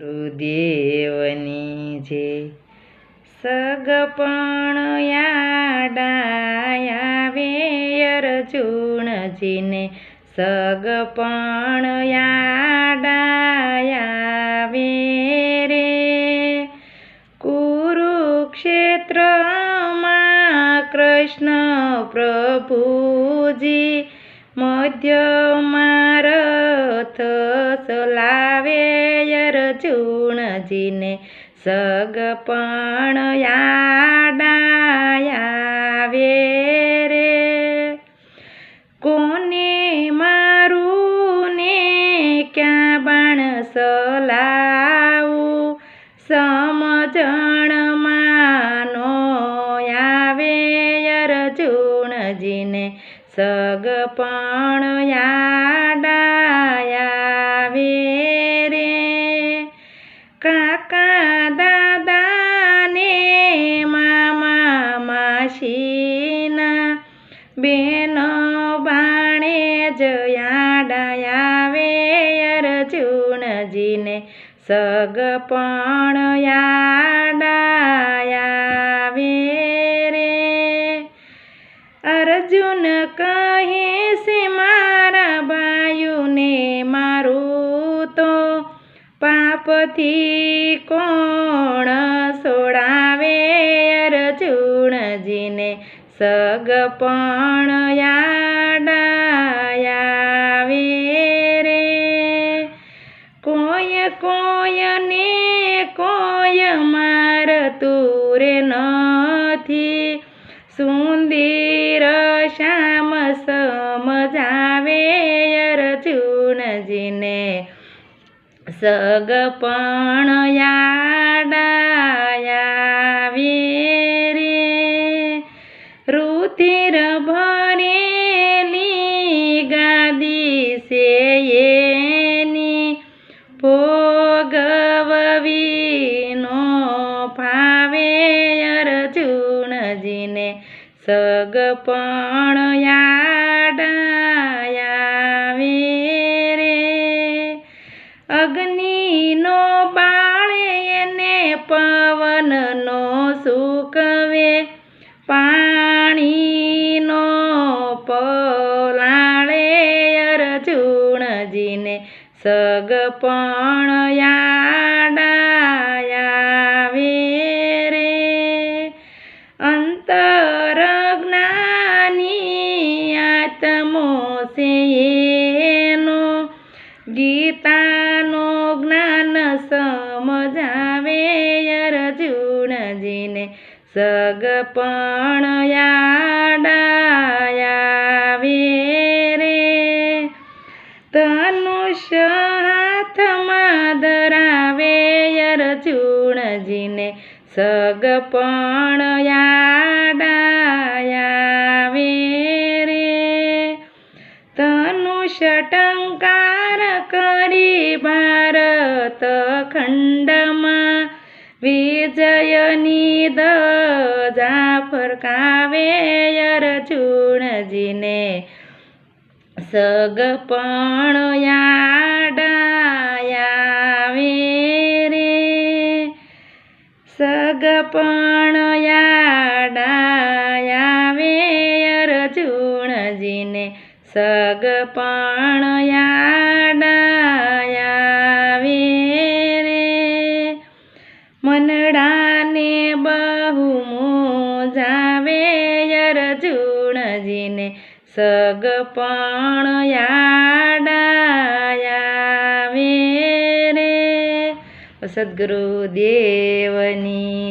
ગુરુદેવની જે સગપણ યાડાયાવે અર્જુનજીને સગપણ યાડાયાવે રે. કુરુક્ષેત્રમાં કૃષ્ણ પ્રભુજી મધ્યમાં રથ ચલાવે અર્જુનજીને સગપણ યાડાયા રે કોને મારું ને ક્યાં બાણ સલાવું? સમજણ માનો આવે અર્જુનજીને સગપણ યાડાયા અર્જુનજીને સગપણ યાડાયા રે. અર્જુન કહે છે, મારા બાયુને મારું તો પાપથી કોણ છોડાવે અર્જુનજીને સગપણ યાડાયા કોયને કોઈ મારતું રે નથી. સુંદર શ્યામ સમજાવે અર્જુનજીને સગપણ યાડાયા રે રુધિર ભરેલી ગાદી છે. સગપણ યાડાયા રે અગ્નિનો બાળે એને પવનનો સુકવે પાણીનો પલાળે અર્જુનજીને સગપણ યાડાયા ગીતાનો જ્ઞાન સમજાવે અર્જુનજીને. સગપણ યાડાયાવે રે ધનુષ્ય હાથમાં ધરાવે અર્જુનજીને. સગપણ યાડાયાવે રે ધનુષ્ય ટંકાર ભારત ખંડમાં વિજયની દજા ફરકાવે અર્જુનજીને સગપણ યાડાયા રે સગપણ યાડાયા અર્જુનજીને સગપણ યાડાયા રે મનડાને બહુ મોજાવે અર્જુનજીને સગપણ યાડાયા રે સદગુરુ દેવની